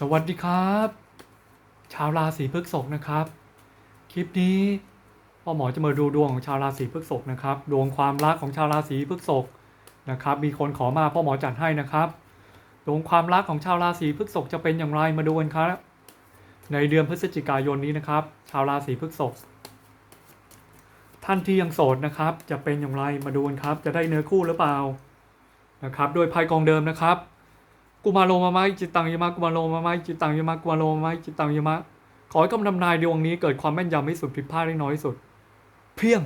สวัสดีครับ ชาวราศีพฤษภนะครับ คลิปนี้พ่อหมอจะมาดูดวงของชาวราศีพฤษภนะครับ ดวงความรักของชาวราศีพฤษภนะครับ มีคนขอมาพ่อหมอจัดให้นะครับ ดวงความรักของชาวราศีพฤษภจะเป็นอย่างไรมาดูกันครับ ในเดือนพฤศจิกายนนี้นะครับ ชาวราศีพฤษภท่านที่ยังโสดนะครับ จะเป็นอย่างไรมาดูกันครับ จะได้เนื้อคู่หรือเปล่านะครับ โดยไพ่กองเดิมนะครับ กุมารโลมาไมจิตตังยมะกุมารโลมาไมจิตตังยมะกุมารโลมาไมจิตตังยมะ ขอให้คำทำนายดวงนี้เกิดความแม่นยำที่สุดผิดพลาดได้น้อยที่สุด เพียง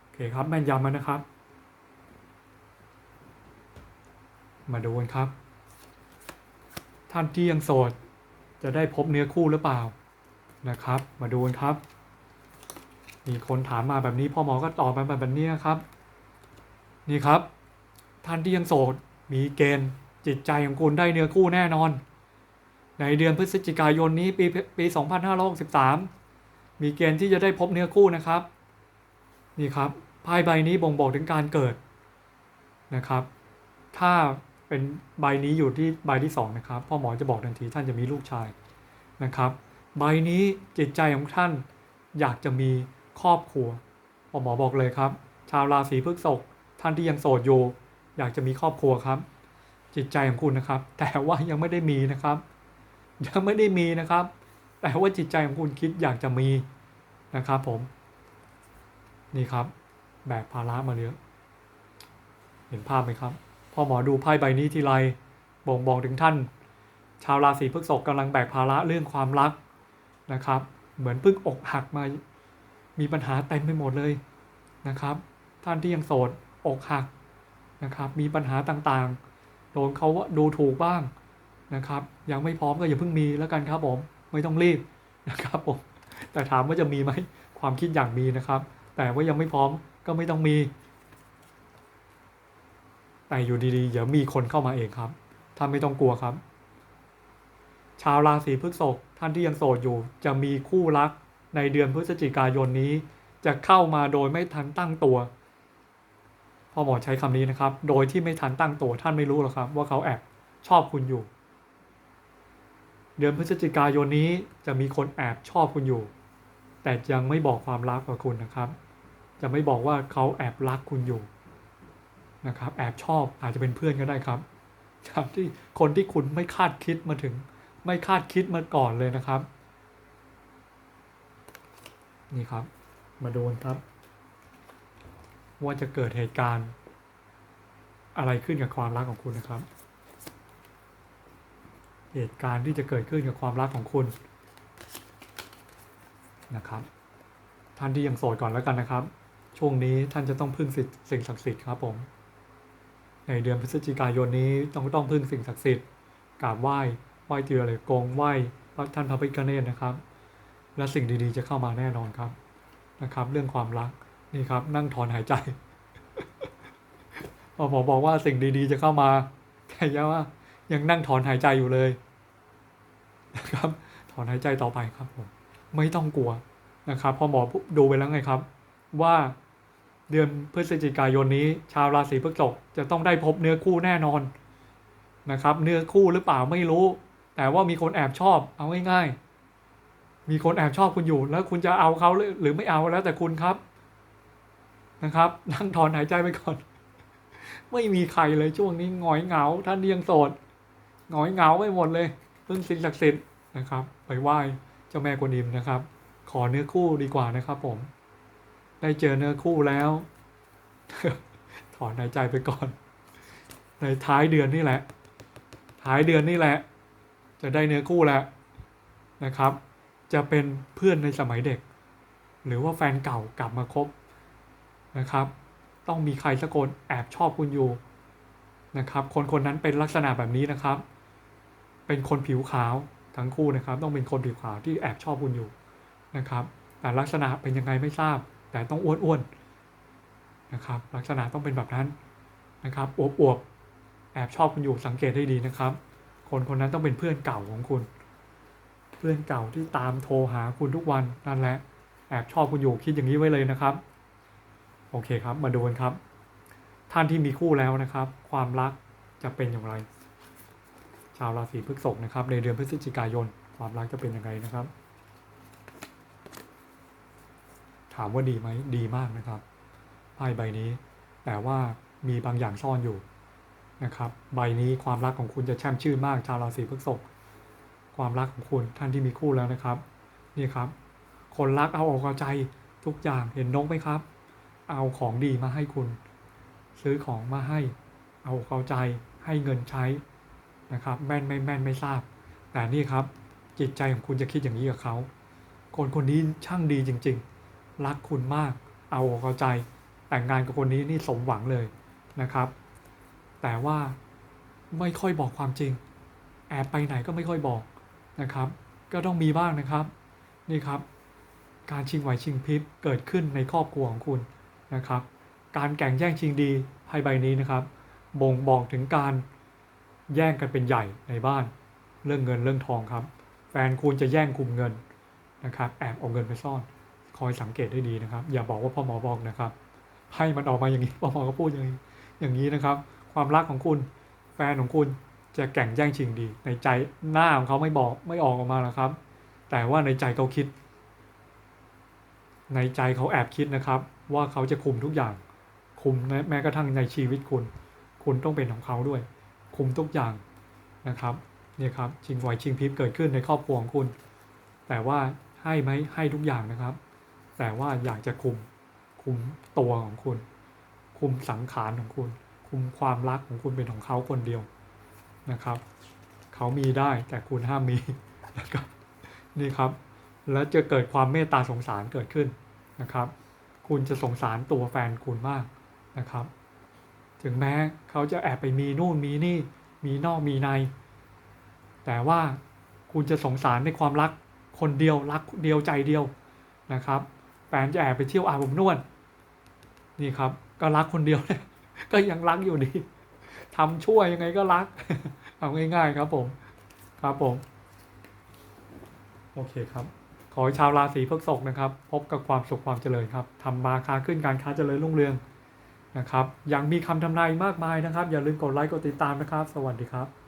โอเคครับแม่นยำมันะครับ มาดูกันครับ ท่านที่ยังโสด จะได้พบเนื้อคู่หรือเปล่านะครับ มาดูกันครับ มีคนถามมาแบบนี้พ่อหมอก็ตอบมาแบบนี้ครับ นี่ครับ ท่านที่ยังโสดมีเกณฑ์ จิตใจของคุณได้เนื้อคู่แน่นอน ในเดือนพฤศจิกายนนี้ปีปี 2563 มีเกณฑ์ที่จะได้พบเนื้อคู่นะครับ นี่ครับไพ่ใบนี้บ่งบอกถึงการเกิดนะครับ ถ้าเป็นใบนี้อยู่ที่ใบที่ 2 นะครับ พ่อหมอจะบอกทันทีท่านจะมีลูกชายนะครับ ใบนี้จิตใจของท่านอยากจะมีครอบครัวพ่อหมอบอกเลยครับ ชาวราศีพฤษภท่านที่ยังโสดอยู่อยากจะมีครอบครัวครับ จิตใจของคุณนะครับ แต่ว่ายังไม่ได้มีนะครับ ยังไม่ได้มีนะครับ แต่ว่าจิตใจของคุณคิดอยากจะมีนะครับผม นี่ครับแบกภาระมาเยอะเห็นภาพไหมครับ พอหมอดูไพ่ใบนี้ทีไรบ่งบอกถึงท่าน ชาวราศีพฤษภกำลังแบกภาระเรื่องความรักนะครับ เหมือนเพิ่งอกหักมา มีปัญหาเต็มไปหมดเลยนะครับ ท่านที่ยังโสดอกหักนะครับ มีปัญหาต่างๆ โดนเขาว่าดูถูกบ้างนะครับ ยังไม่พร้อมก็อย่าเพิ่งมีแล้วกันครับผมไม่ต้องรีบนะครับผมแต่ถามว่าจะมีไหมความคิดอย่างมีนะครับ แต่ว่ายังไม่พร้อมก็ไม่ต้องมี แต่อยู่ดีๆเดี๋ยวมีคนเข้ามาเองครับท่านไม่ต้องกลัวครับ ชาวราศีพฤษภท่านที่ยังโสดอยู่ จะมีคู่รักในเดือนพฤศจิกายนนี้ จะเข้ามาโดยไม่ทันตั้งตัว พ่อหมอใช้คำนี้นะครับ โดยที่ไม่ทันตั้งตัวท่านไม่รู้หรอกครับ ว่าเขาแอบชอบคุณอยู่ เดือนพฤศจิกายนนี้จะมีคนแอบชอบคุณอยู่ แต่ยังไม่บอกความรักกับคุณนะครับ จะไม่บอกว่าเขาแอบรักคุณอยู่นะครับ แอบชอบอาจจะเป็นเพื่อนก็ได้ครับครับที่คนที่คุณไม่คาดคิดมาถึง ไม่คาดคิดมาก่อนเลยนะครับ นี่ครับ มาดูนครับ ว่าจะเกิดเหตุการณ์ อะไรขึ้นกับความรักของคุณนะครับ เหตุการณ์ที่จะเกิดขึ้นกับความรักของคุณนะครับ ท่านที่ยังโสดก่อนแล้วกันนะครับ ช่วงนี้ท่านจะต้องพึ่งสิ่งศักดิ์สิทธิ์ครับผม ในเดือนพฤศจิกายนนี้ต้องต้องพึ่งสิ่งศักดิ์สิทธิ์กราบไหว้ไหว้เตือเลยกงไหว้พระท่านพระพิฆเนศนะครับ และสิ่งดีๆจะเข้ามาแน่นอนครับนะครับ เรื่องความรัก นี่ครับ นั่งถอนหายใจพอหมอบอกว่าสิ่งดีๆ จะเข้ามาแต่ยังว่า ยังนั่งถอนหายใจอยู่เลยนะครับ ถอนหายใจต่อไปครับผมไม่ต้องกลัวนะครับ พอหมอดูไปแล้วไงครับ ว่าเดือนพฤศจิกายนนี้ ชาวราศีพฤษภจะต้องได้พบเนื้อคู่แน่นอนนะครับ เนื้อคู่หรือเปล่าไม่รู้ แต่ว่ามีคนแอบชอบ เอาง่ายๆมีคนแอบชอบคุณอยู่แล้วคุณจะเอาเขาหรือไม่เอาแล้วแต่คุณครับ นะครับนั่งถอนหายใจไปก่อน ไม่มีใครเลยช่วงนี้หงอยเหงา ท่านยังโสดหงอยเหงาไปหมดเลยพึ่งสิ่งศักดิ์สิทธิ์นะครับ ไปไหว้เจ้าแม่กวนอิมนะครับ ขอเนื้อคู่ดีกว่านะครับผม ได้เจอเนื้อคู่แล้ว ถอนหายใจไปก่อน ในท้ายเดือนนี่แหละ ท้ายเดือนนี่แหละ จะได้เนื้อคู่แล้วนะครับ จะเป็นเพื่อนในสมัยเด็ก หรือว่าแฟนเก่ากลับมาคบ นะครับ ต้องมีใครสักคนแอบชอบคุณอยู่นะครับ คนคนนั้นเป็นลักษณะแบบนี้นะครับ เป็นคนผิวขาวทั้งคู่นะครับ ต้องเป็นคนผิวขาวที่แอบชอบคุณอยู่นะครับ แต่ลักษณะเป็นยังไงไม่ทราบ แต่ต้องอ้วนๆนะครับ ลักษณะต้องเป็นแบบนั้นนะครับอวบๆแอบชอบคุณอยู่สังเกตให้ดีนะครับ คนคนนั้นต้องเป็นเพื่อนเก่าของคุณ เพื่อนเก่าที่ตามโทรหาคุณทุกวันนั่นแหละแอบชอบคุณอยู่คิดอย่างนี้ไว้เลยนะครับ อเคครับ มาดูกันครับ ท่านที่มีคู่แล้วนะครับ ความรักจะเป็นอย่างไร ชาวราศีพฤษภนะครับ ในเดือนพฤศจิกายน ความรักจะเป็นยังไงนะครับ ถามว่าดีไหมดีมากนะครับไพ่ใบนี้ แต่ว่ามีบางอย่างซ่อนอยู่นะครับ ใบนี้ความรักของคุณจะแช่มชื่นมาก ชาวราศีพฤษภความรักของคุณท่านที่มีคู่แล้วนะครับ นี่ครับ คนรักเอาอกเอาใจทุกอย่างเห็นนกไหมครับ เอาของดีมาให้คุณ ซื้อของมาให้ เอาอกเอาใจให้เงินใช้นะครับแม่นไม่แม่นไม่ทราบ แต่นี่ครับจิตใจของคุณจะคิดอย่างนี้กับเขา คนคนนี้ช่างดีจริง ๆ รักคุณมาก เอาอกเอาใจ แต่งงานกับคนนี้นี่สมหวังเลยนะครับ แต่ว่าไม่ค่อยบอกความจริง แอบไปไหนก็ไม่ค่อยบอกนะครับ ก็ต้องมีบ้างนะครับ นี่ครับ การชิงไหวชิงพริบเกิดขึ้นในครอบครัวของคุณ นะครับ การแข่งแย่งชิงดีไพ่ใบนี้นะครับ บ่งบอกถึงการแย่งกันเป็นใหญ่ในบ้าน เรื่องเงินเรื่องทองครับ แฟนคุณจะแย่งคุมเงินนะครับ แอบเอาเงินไปซ่อน คอยสังเกตให้ดีนะครับ อย่าบอกว่าพ่อหมอบอกนะครับให้มันออกมาอย่างนี้พ่อหมอก็พูดอย่างนี้อย่างนี้นะครับ ความรักของคุณแฟนของคุณจะแข่งแย่งชิงดี ในใจหน้าของเขาไม่บอกไม่ออกออกมาหรอกครับ แต่ว่าในใจเขาคิด ในใจเขาแอบคิดนะครับ ว่าเขาจะคุมทุกอย่าง คุมแม้กระทั่งในชีวิตคุณ คุณต้องเป็นของเขาด้วย คุมทุกอย่างนะครับเนี่ยครับชิงไหวชิงพริบเกิดขึ้นในครอบครัวของคุณ แต่ว่าให้ไหมให้ทุกอย่างนะครับ แต่ว่าอยากจะคุม คุมตัวของคุณ คุมสังขารของคุณ คุมความรักของคุณเป็นของเขาคนเดียวนะครับ เขามีได้แต่คุณห้ามมีนะครับนี่ครับ แล้วจะเกิดความเมตตาสงสารเกิดขึ้นนะครับ คุณจะสงสารตัวแฟนคุณมากนะครับ ถึงแม้เขาจะแอบไปมีนู่นมีนี่ มีนอกมีใน แต่ว่าคุณจะสงสารในความรักคนเดียวรักเดียวใจเดียวนะครับ แฟนจะแอบไปเที่ยวอาบอบนวดนี่ครับ ก็รักคนเดียวเนี่ยก็ยังรักอยู่ดีทำชั่วยังไงก็รัก เอาง่ายๆครับผม ครับผม โอเคครับ ขอให้ชาวราศีพฤษภนะครับ พบกับความสุขความเจริญครับทำมาค้าขึ้นการค้าเจริญรุ่งเรืองนะครับยังมีคำทำนายมากมายนะครับ อย่าลืมกดไลค์กดติดตามนะครับ สวัสดีครับ